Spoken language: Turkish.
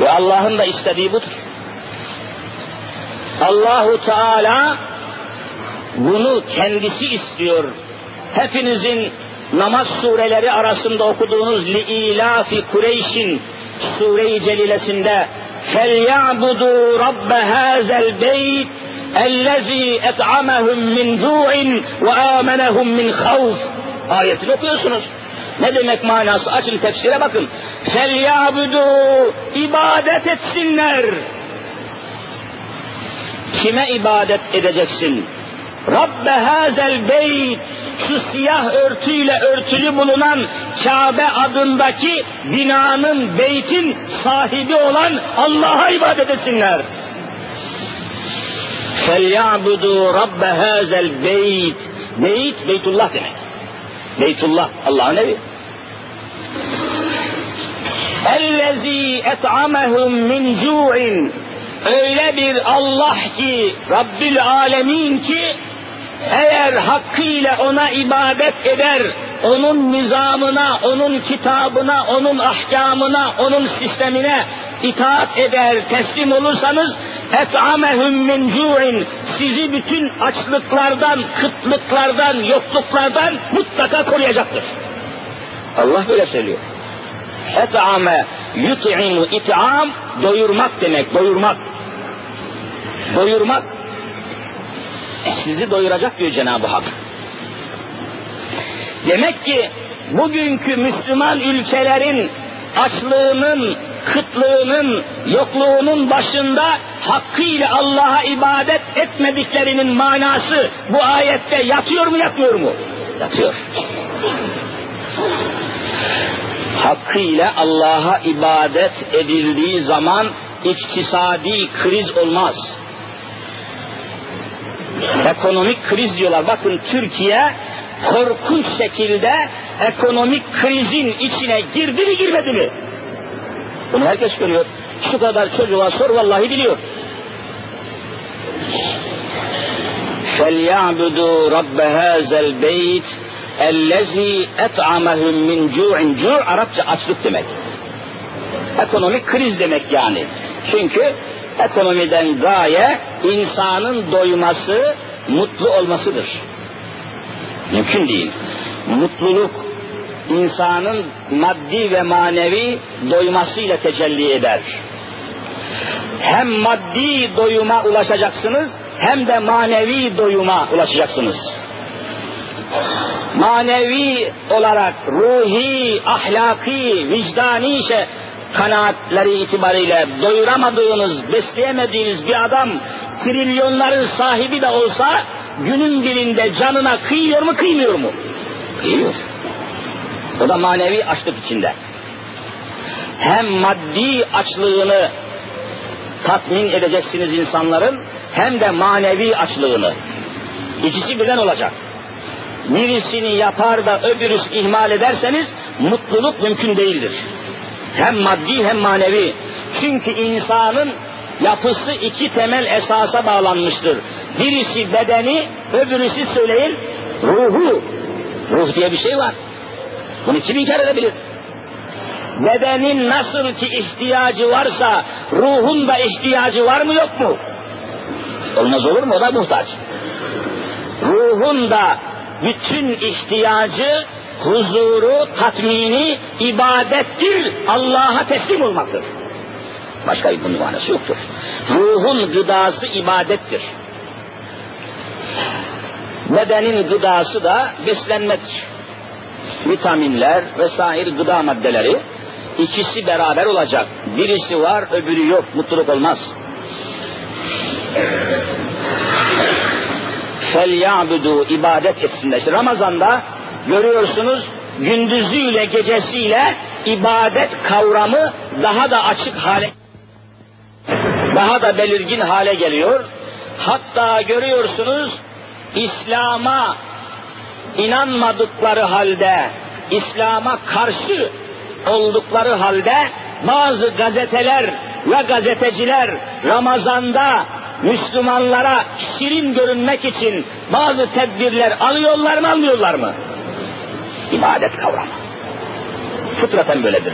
Ve Allah'ın da istediği budur. Allahu Teala bunu kendisi istiyor. Hepinizin namaz sureleri arasında okuduğunuz Li'ilafi Kureyş'in Sure-i Celilesinde فَلْيَعْبُدُوا رَبَّ هَذَا الْبَيْتِ اَلَّذ۪ي اَطْعَمَهُمْ مِنْ جُوعٍ وَآمَنَهُمْ مِنْ خَوْفٍ Ayetini okuyorsunuz. Ne demek manası? Açın tefsire bakın. فَلْيَعْبُدُوا ibadet etsinler. Kime ibadet edeceksin? Rabbe hazel beyt şu siyah örtüyle örtülü bulunan Kabe adındaki binanın, beytin sahibi olan Allah'a ibadet etsinler. فَلْيَعْبُدُوا رَبَّ هَذَا الْبَيْتِ Beyt, Beytullah demek. Beytullah Allah'ın evi. Ellezî et'amehum min cu'in Öyle bir Allah ki Rabbül Alemin ki eğer hakkıyla ona ibadet eder, onun nizamına, onun kitabına, onun ahkamına, onun sistemine itaat eder, teslim olursanız et'amehum min cu'in sizi bütün açlıklardan, kıtlıklardan, yokluklardan mutlaka koruyacaktır. Allah böyle söylüyor. Et'ame yut'imu it'am doyurmak demek, doyurmak. Doyurmak sizi doyuracak diyor Cenab-ı Hak. Demek ki bugünkü Müslüman ülkelerin açlığının, kıtlığının, yokluğunun başında hakkıyla Allah'a ibadet etmediklerinin manası bu ayette yatıyor mu yatmıyor mu? Yatıyor. Hakkıyla Allah'a ibadet edildiği zaman iktisadi kriz olmaz ekonomik kriz diyorlar. Bakın Türkiye korkunç şekilde ekonomik krizin içine girdi mi girmedi mi? Bunu herkes görüyor. Şu kadar çocuğa sor vallahi biliyor. فَلْيَعْبُدُوا رَبَّ هَذَا الْبَيْتِ اَلَّذ۪ي اَطْعَمَهُمْ مِنْ جُوعٍ Cu' Arapça açlık demek. Ekonomik kriz demek yani. Çünkü ekonomiden gaye insanın doyması, mutlu olmasıdır. Mümkün değil. Mutluluk insanın maddi ve manevi doymasıyla tecelli eder. Hem maddi doyuma ulaşacaksınız hem de manevi doyuma ulaşacaksınız. Manevi olarak ruhi, ahlaki, vicdani şey, kanaatleri itibariyle doyuramadığınız, besleyemediğiniz bir adam trilyonların sahibi de olsa günün birinde canına kıyıyor mu kıymıyor mu? Kıyıyor. O da manevi açlık içinde. Hem maddi açlığını tatmin edeceksiniz insanların hem de manevi açlığını. İkisi birden olacak. Birisini yapar da öbürüsü ihmal ederseniz mutluluk mümkün değildir. Hem maddi hem manevi. Çünkü insanın yapısı iki temel esasa bağlanmıştır. Birisi bedeni, öbürüsü söyleyin ruhu. Ruh diye bir şey var. Bunu kim inkar edebilir? Bedenin nasıl ki ihtiyacı varsa ruhun da ihtiyacı var mı yok mu? Olmaz olur mu? O da muhtaç. Ruhun da bütün ihtiyacı huzuru, tatmini ibadettir, Allah'a teslim olmaktır. Başka bir bunun manası yoktur. Ruhun gıdası ibadettir. Bedenin gıdası da beslenmedir. Vitaminler vesaire gıda maddeleri ikisi beraber olacak. Birisi var öbürü yok. Mutluluk olmaz. Ya'budu ibadet etsinler. İşte Ramazan'da görüyorsunuz gündüzüyle gecesiyle ibadet kavramı daha da açık hale daha da belirgin hale geliyor. Hatta görüyorsunuz İslam'a inanmadıkları halde, İslam'a karşı oldukları halde bazı gazeteler ve gazeteciler Ramazan'da Müslümanlara şirin görünmek için bazı tedbirler alıyorlar mı almıyorlar mı? İbadet kavramı. Fıtraten böyledir.